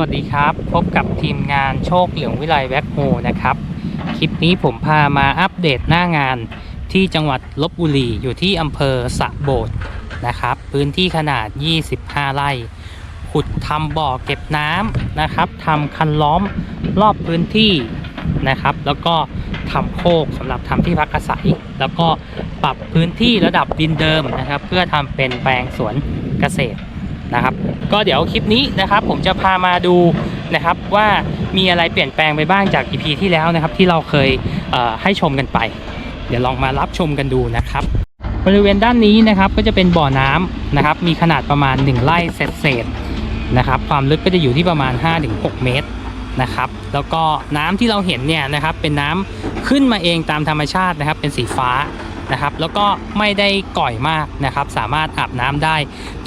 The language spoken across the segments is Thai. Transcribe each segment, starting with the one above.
วัสดีครับ พบกับทีมงานโชคเหลืองวิไลแว็กโฮนะครับ คลิปนี้ผมพามาอัปเดตหน้างานที่จังหวัดลบบุรีอยู่ที่อำเภอสะโบดนะครับ พื้นที่ขนาด 25 ไร่ ขุดทำบ่อเก็บน้ำนะครับทำคันล้อมรอบพื้นที่นะครับ แล้วก็ทำโคกสำหรับทำที่พักอาศัย แล้วก็ปรับพื้นที่ระดับดินเดิมนะครับ เพื่อทำเป็นแปลงสวนเกษตร นะครับ ก็เดี๋ยวคลิปนี้นะครับ ผมจะพามาดูนะครับว่ามีอะไรเปลี่ยนแปลงไปบ้างจาก EP ที่แล้วนะครับ ที่เราเคยเให้ชมกันไป เดี๋ยวลองมารับชมกันดูนะครับ บริเวณด้านนี้นะครับก็จะเป็นบ่อน้ำนะครับ มีขนาดประมาณ 1ไร่เศษๆนะครับ ความลึกก็จะอยู่ที่ประมาณ 5-6 เมตรนะครับแล้วก็น้ำที่เราเห็นเนี่ยนะครับเป็นน้ำขึ้นมาเองตามธรรมชาตินะครับเป็นสีฟ้า นะครับ แล้วก็ไม่ได้ก่อยมากนะครับ สามารถอาบน้ำได้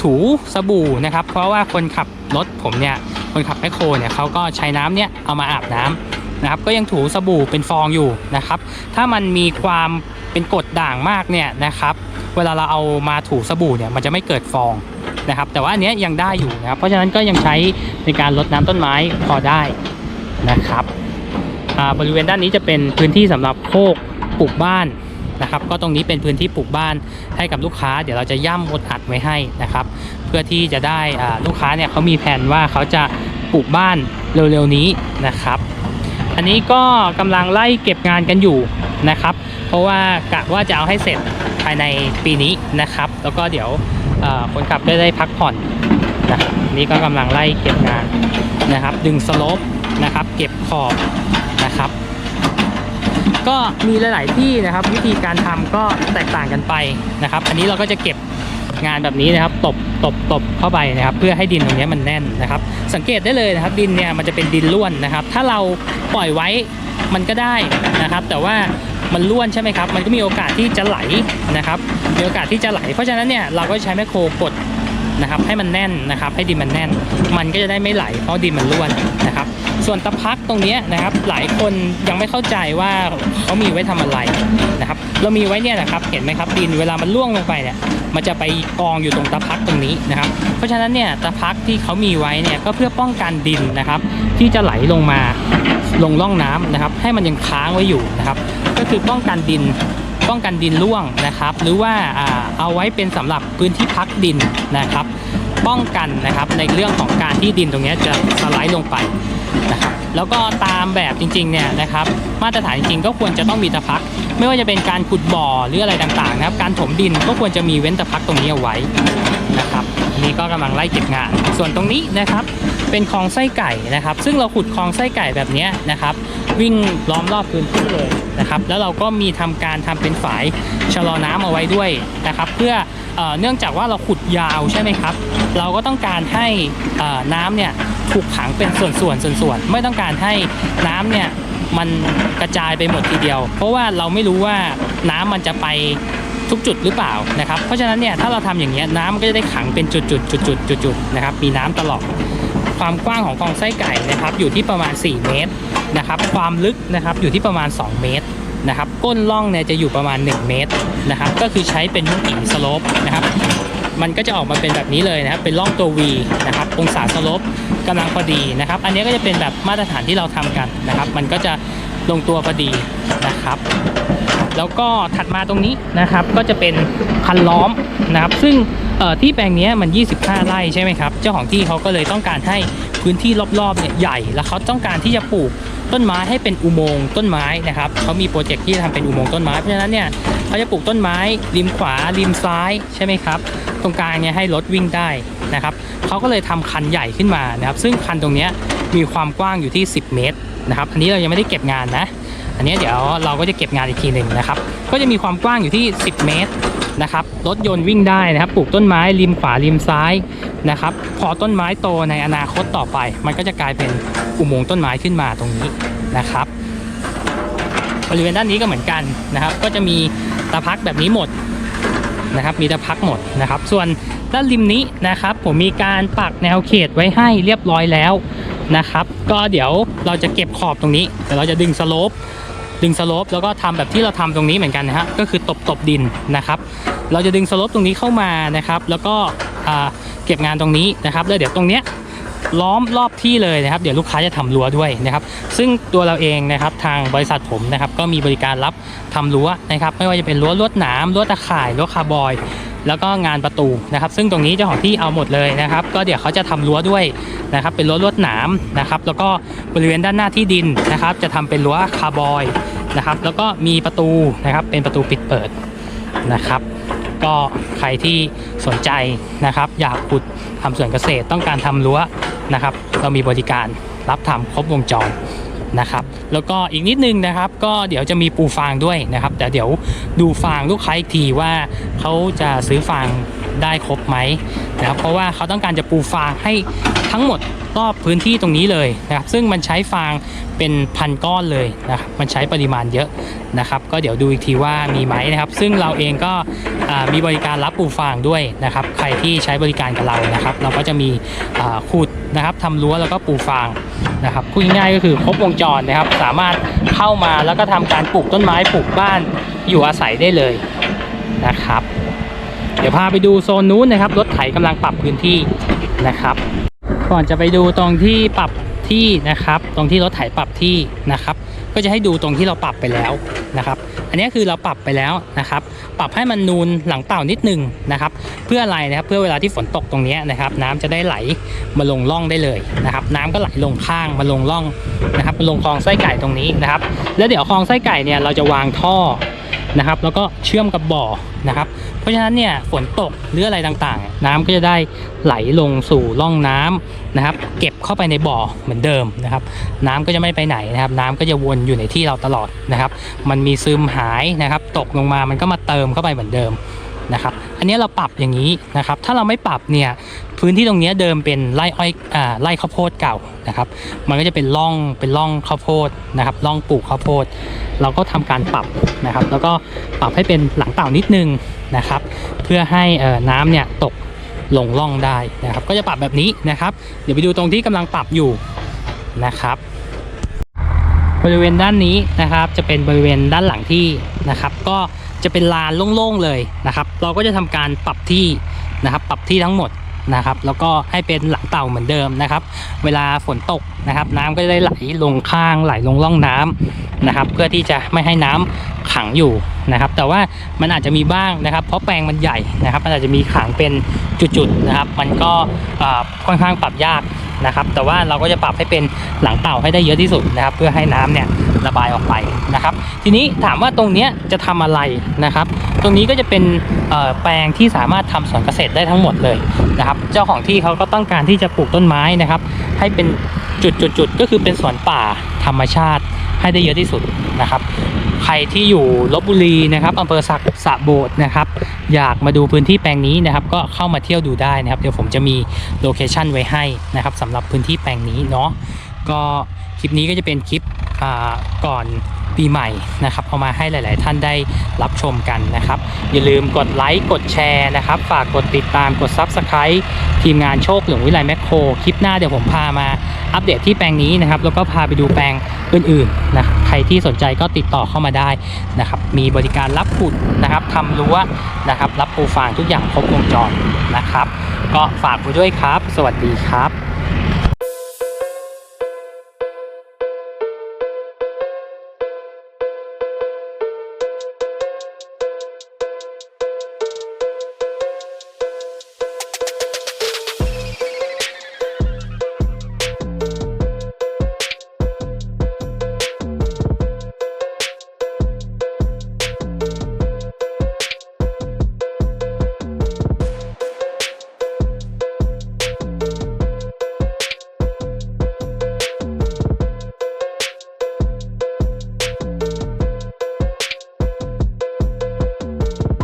ถูสบู่นะครับ เพราะว่าคนขับรถผมเนี่ย คนขับแมคโครเนี่ยเขาก็ใช้น้ำเนี่ยเอามาอาบน้ำนะครับ ก็ยังถูสบู่เป็นฟองอยู่นะครับ ถ้ามันมีความเป็นกรดด่างมากเนี่ยนะครับ เวลาเราเอามาถูสบู่เนี่ยมันจะไม่เกิดฟองนะครับ แต่ว่าอันนี้ยยังได้อยู่นะครับ เพราะฉะนั้นก็ยังใช้ในการลดน้ำต้นไม้พอได้นะครับอ่าบริเวณด้านนี้จะเป็นพื้นที่สำหรับโคกปลูกบ้าน นะครับ ก็ตรงนี้เป็นพื้นที่ปลูกบ้านให้กับลูกค้า เดี๋ยวเราจะย่ำอดอัดไว้ให้นะครับ เพื่อที่จะได้ลูกค้าเนี่ยเขามีแผนว่าเขาจะปลูกบ้านเร็วๆนี้นะครับ อันนี้ก็กำลังไล่เก็บงานกันอยู่นะครับ เพราะว่ากะว่าจะเอาให้เสร็จภายในปีนี้นะครับ แล้วก็เดี๋ยวคนขับได้ได้พักผ่อนนะนี่ก็กำลังไล่เก็บงานนะครับ ดึงสโลปนะครับ เก็บขอบ ก็มีหลาย ๆ ที่นะครับ วิธีการทำก็แตกต่างกันไปนะครับ อันนี้เราก็จะเก็บงานแบบนี้นะครับตบตบตบเข้าไปนะครับ เพื่อให้ดินตรงนี้มันแน่นนะครับ สังเกตได้เลยนะครับ ดินเนี่ยมันจะเป็นดินล้วนนะครับ ถ้าเราปล่อยไว้มันก็ได้นะครับ แต่ว่ามันล้วนใช่ไหมครับ มันก็มีโอกาสที่จะไหลนะครับ มีโอกาสที่จะไหล เพราะฉะนั้นเนี่ยเราก็ใช้แมคโครกด นะครับให้มันแน่นนะครับให้ดินมันแน่น มันก็จะได้ไม่ไหลเพราะดินมันล้วนนะครับ ส่วนตะพักตรงนี้นะครับหลายคนยังไม่เข้าใจว่าเขามีไว้ทำอะไรนะครับเรามีไว้เนี่ยนะครับเห็นไหมครับดินเวลามันล่วงลงไปเนี่ยมันจะไปกองอยู่ตรงตะพักตรงนี้นะครับ เพราะฉะนั้นเนี่ยตะพักที่เขามีไว้เนี่ยก็เพื่อป้องกันดินนะครับ ที่จะไหลลงมาลงร่องน้ำนะครับ ให้มันยังค้างไว้อยู่นะครับ ก็คือป้องกันดิน ป้องกันดินร่วงนะครับ หรือว่าเอาไว้เป็นสำหรับพื้นที่พักดินนะครับ ป้องกันนะครับในเรื่องของการที่ดินตรงนี้จะสไลด์ลงไปนะครับแล้วก็ตามแบบจริงๆเนี่ยนะครับมาตรฐานจริงๆก็ควรจะต้องมีตะพัก ไม่ว่าจะเป็นการขุดบ่อหรืออะไรต่างๆนะครับ การถมดินก็ควรจะมีเว้นตะพักตรงนี้เอาไว้นะครับนนี้ก็กำลังไล่เก็บงาน ส่วนตรงนี้นะครับเป็นคลองไส้ไก่นะครับ ซึ่งเราขุดคลองไส้ไก่แบบนี้นะครับ วิ่งล้อมรอบพื้นที่เลยนะครับ แล้วเราก็มีทำการทำเป็นฝายชะลอน้ำเอาไว้ด้วยนะครับ เพื่อเออเนื่องจากว่าเราขุดยาวใช่ไหมครับ เราก็ต้องการให้น้ำเนี่ยถูกขังเป็นส่วนๆส่วนๆไม่ต้องการให้น้ำเนี่ยมันกระจายไปหมดทีเดียว เพราะว่าเราไม่รู้ว่าน้ำมันจะไปทุกจุดหรือเปล่านะครับ เพราะฉะนั้นเนี่ยถ้าเราทำอย่างเงี้ยน้ำมันก็จะได้ขังเป็นจุดๆจุดๆจุดๆนะครับ มีน้ำตลอดความกว้างของคลองไส้ไก่นะครับ อยู่ที่ประมาณ 4 เมตร นะครับ ความลึกนะครับอยู่ที่ประมาณ 2 เมตรนะครับ ก้นล่องเนี่ยจะอยู่ประมาณ 1 เมตรนะครับ ก็คือใช้เป็นยุกิสโลปนะครับ มันก็จะออกมาเป็นแบบนี้เลยนะครับ เป็นร่องตัว V นะครับ องศาสโลปกำลังพอดีนะครับ อันนี้ก็จะเป็นแบบมาตรฐานที่เราทำกันนะครับ มันก็จะลงตัวพอดีนะครับ แล้วก็ถัดมาตรงนี้นะครับ ก็จะเป็นคันล้อมนะครับ ซึ่ง ที่แปลงนี้มัน 25 ไร่ใช่ไหมครับ เจ้าของที่เขาก็เลยต้องการให้พื้นที่รอบๆเนี่ยใหญ่ แล้วเขาต้องการที่จะปลูกต้นไม้ให้เป็นอุโมงค์ต้นไม้นะครับเขามีโปรเจกต์ที่จะทำเป็นอุโมงค์ต้นไม้เพราะฉะนั้นเนี่ยเขาจะปลูกต้นไม้ริมขวาริมซ้ายใช่ไหมครับ ตรงกลางเนี่ยให้รถวิ่งได้นะครับเขาก็เลยทำคันใหญ่ขึ้นมานะครับ ซึ่งคันตรงนี้มีความกว้างอยู่ที่ 10 เมตรนะครับอันนี้เรายังไม่ได้เก็บงานนะ อันนี้เดี๋ยวเราก็จะเก็บงานอีกทีหนึ่งนะครับ ก็จะมีความกว้างอยู่ที่ 10 เมตรนะครับ รถยนต์วิ่งได้นะครับ ปลูกต้นไม้ริมขวาริมซ้ายนะครับ พอต้นไม้โตในอนาคตต่อไป มันก็จะกลายเป็นอุโมงค์ต้นไม้ขึ้นมาตรงนี้นะครับ บริเวณด้านนี้ก็เหมือนกันนะครับ ก็จะมีตะพักแบบนี้หมดนะครับ มีตะพักหมดนะครับ ส่วนด้านริมนี้นะครับ ผมมีการปักแนวเขตไว้ให้เรียบร้อยแล้วนะครับ ก็เดี๋ยวเราจะเก็บขอบตรงนี้เดี๋ยวเราจะดึงสโลป ดึงสโลปแล้วก็ทำแบบที่เราทำตรงนี้เหมือนกันนะฮะก็คือตบตบดินนะครับ เราจะดึงสโลปตรงนี้เข้ามานะครับ แล้วก็เก็บงานตรงนี้นะครับแล้วเดี๋ยวตรงเนี้ยล้อมรอบที่เลยนะครับ เดี๋ยวลูกค้าจะทำรั้วด้วยนะครับ ซึ่งตัวเราเองนะครับทางบริษัทผมนะครับ ก็มีบริการรับทำรั้วนะครับ ไม่ว่าจะเป็นรั้วลวดหนามรั้วตะข่ายรั้วคาร์บอย แล้วก็งานประตูนะครับ ซึ่งตรงนี้เจ้าของที่เอาหมดเลยนะครับ ก็เดี๋ยวเขาจะทำรั้วด้วยนะครับ เป็นรั้วลวดหนามนะครับ แล้วก็บริเวณด้านหน้าที่ดินนะครับ จะทำเป็นรั้วคาร์บอยนะครับ แล้วก็มีประตูนะครับ เป็นประตูปิดเปิดนะครับก็ใครที่สนใจนะครับ อยากขุดทำสวนเกษตรต้องการทำรั้วนะครับ เรามีบริการรับทำครบวงจร นะครับ แล้วก็อีกนิดนึงนะครับ ก็เดี๋ยวจะมีปูฟางด้วยนะครับ แต่เดี๋ยวดูฟางลูกค้าอีกทีว่าเขาจะซื้อฟางได้ครบไหมนะครับเพราะว่าเขาต้องการจะปูฟางให้ ทั้งหมดรอบพื้นที่ตรงนี้เลยนะครับซึ่งมันใช้ฟางเป็นพันก้อนเลยนะครับมันใช้ปริมาณเยอะนะครับ ก็เดี๋ยวดูอีกทีว่ามีไหมนะครับ ซึ่งเราเองก็มีบริการรับปูฟางด้วยนะครับ ใครที่ใช้บริการกับเรานะครับ เราก็จะมีขุดนะครับทำรั้วแล้วก็ปูฟางนะครับพูดง่ายๆก็คือครบวงจรนะครับ สามารถเข้ามาแล้วก็ทำการปลูกต้นไม้ปลูกบ้านอยู่อาศัยได้เลยนะครับ เดี๋ยวพาไปดูโซนนู้นนะครับรถไถกำลังปรับพื้นที่นะครับ ก่อนจะไปดูตรงที่ปรับที่นะครับ ตรงที่รถไถปรับที่นะครับ ก็จะให้ดูตรงที่เราปรับไปแล้วนะครับ อันนี้คือเราปรับไปแล้วนะครับ ปรับให้มันนูนหลังเต่านิดนึงนะครับ เพื่ออะไรนะครับเพื่อเวลาที่ฝนตกตรงนี้นะครับ น้ำจะได้ไหลมาลงร่องได้เลยนะครับ น้ำก็ไหลลงข้างมาลงร่องนะครับมาลงคลองไส้ไก่ตรงนี้นะครับ แล้วเดี๋ยวคลองไส้ไก่เนี่ยเราจะวางท่อ นะครับ แล้วก็เชื่อมกับบ่อนะครับ เพราะฉะนั้นเนี่ยฝนตกหรืออะไรต่างๆ น้ำก็จะได้ไหลลงสู่ร่องน้ำนะครับ เก็บเข้าไปในบ่อเหมือนเดิมนะครับ น้ำก็จะไม่ไปไหนนะครับ น้ำก็จะวนอยู่ในที่เราตลอดนะครับ มันมีซึมหายนะครับ ตกลงมามันก็มาเติมเข้าไปเหมือนเดิม นะครับ อันนี้เราปรับอย่างนี้นะครับ ถ้าเราไม่ปรับเนี่ยพื้นที่ตรงนี้เดิมเป็นไร่อ้อยอ่าไร่ข้าวโพดเก่านะครับ มันก็จะเป็นร่องเป็นร่องข้าวโพดนะครับร่องปลูกข้าวโพด เราก็ทำการปรับนะครับ แล้วก็ปรับให้เป็นหลังเต่านิดนึงนะครับ เพื่อให้น้ำเนี่ยตกลงร่องได้นะครับ ก็จะปรับแบบนี้นะครับ เดี๋ยวไปดูตรงที่กำลังปรับอยู่นะครับ บริเวณด้านนี้นะครับ จะเป็นบริเวณด้านหลังที่นะครับ ก็จะเป็นลานโล่งๆเลยนะครับ เราก็จะทำการปรับที่นะครับ ปรับที่ทั้งหมดนะครับ แล้วก็ให้เป็นหลังเต่าเหมือนเดิมนะครับ เวลาฝนตกนะครับ น้ำก็จะได้ไหลลงข้างไหลลงร่องน้ำนะครับ เพื่อที่จะไม่ให้น้ำขังอยู่นะครับ แต่ว่ามันอาจจะมีบ้างนะครับ เพราะแปลงมันใหญ่นะครับ มันอาจจะมีขังเป็นจุดๆนะครับ มันก็ค่อนข้างปรับยาก นะครับ แต่ว่าเราก็จะปรับให้เป็นหลังเต่าให้ได้เยอะที่สุดนะครับ เพื่อให้น้ำเนี่ยระบายออกไปนะครับ ทีนี้ถามว่าตรงนี้จะทำอะไรนะครับ ตรงนี้ก็จะเป็นแปลงที่สามารถทำสวนเกษตรได้ทั้งหมดเลยนะครับ เจ้าของที่เขาก็ต้องการที่จะปลูกต้นไม้นะครับ ให้เป็นจุดๆๆก็คือเป็นสวนป่าธรรมชาติให้ได้เยอะที่สุดนะครับ ใครที่อยู่ลบบุรีนะครับอำเภอสักสะโบดนะครับ อยากมาดูพื้นที่แปลงนี้นะครับ ก็เข้ามาเที่ยวดูได้นะครับ เดี๋ยวผมจะมีโลเคชั่นไว้ให้นะครับสำหรับพื้นที่แปลงนี้เนาะก็คลิปนี้ก็จะเป็นคลิปอ่าก่อน ปีใหม่นะครับเอามาให้หลาย ๆ ท่านได้รับชมกันนะครับ อย่าลืมกดไลค์กดแชร์นะครับ ฝากกดติดตามกด Subscribe ทีมงานโชคหลืองวิไลแมคโครคลิปหน้าเดี๋ยวผมพามาอัปเดตที่แปลงนี้นะครับ แล้วก็พาไปดูแปลงอื่น ๆ นะใครที่สนใจก็ติดต่อเข้ามาได้นะครับ มีบริการรับขุดนะครับทำรั้วนะครับรับปูฟางทุกอย่างครบวงจรนะครับ ก็ฝากไว้ด้วยครับ สวัสดีครับ